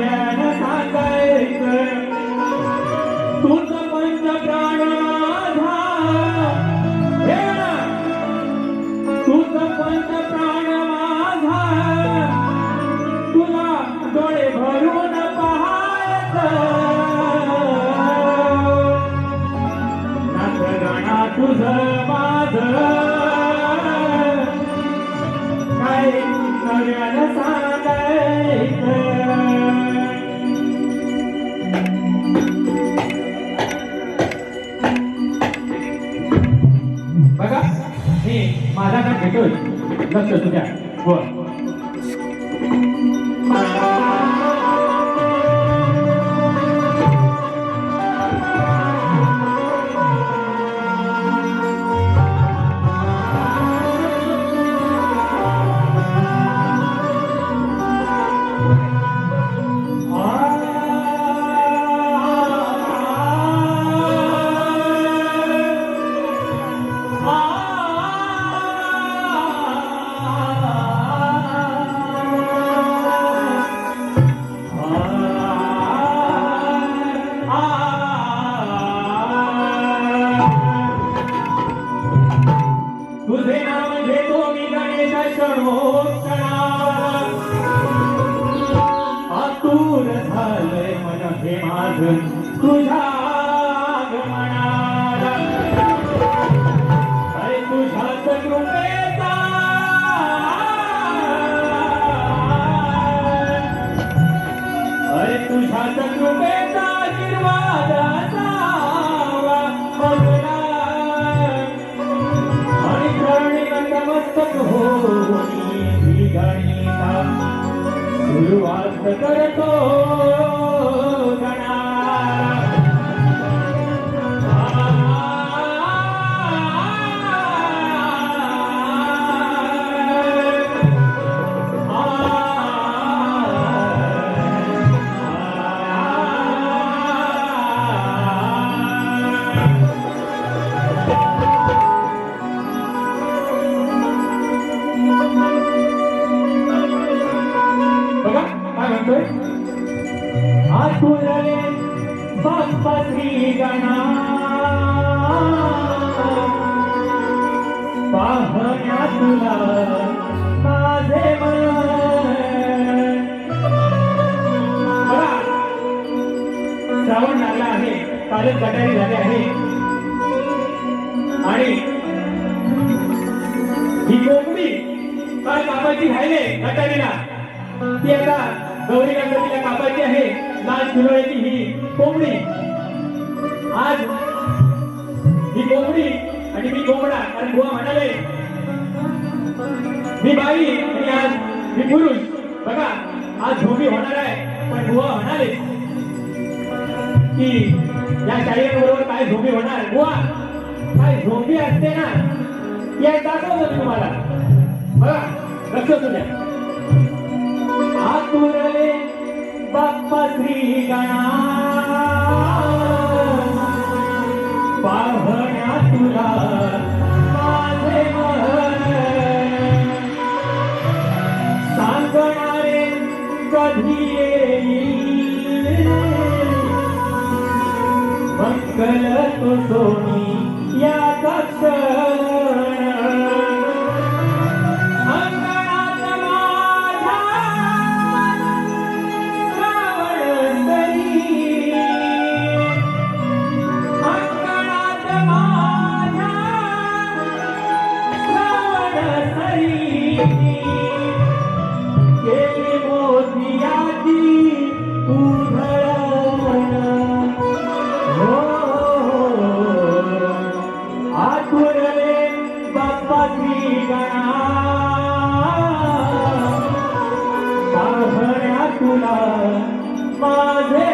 yeah. माझा का घेतोय लक्ष तुझ्या बोल तुझे गणेश de आतुरले बाप्पा गणा. पाहण्या तुला माझे श्रावण लागला आहे कालच गटारी झाले आहे. आणि ही कोंबडी काय बाबाची राहिले गटारीला. ती आता गौरी गणपतीला कापायची आहे. लाल फिरवायची ही कोंबडी. आज ही कोंबडी आणि मी कोंबडा कारण गोवा म्हणाले मी बाई आणि आज मी पुरुष. बघा आज भूमी होणार आहे पण गोवा म्हणाले की या शाळेबरोबर काय झोपी होणार? बुवा काय झोपी असते ना? या दाखवतो मी तुम्हाला. बघा लक्ष तुझ्या आतुरले बाप्पा श्री गणा. पाहण्या तुला तुला माझे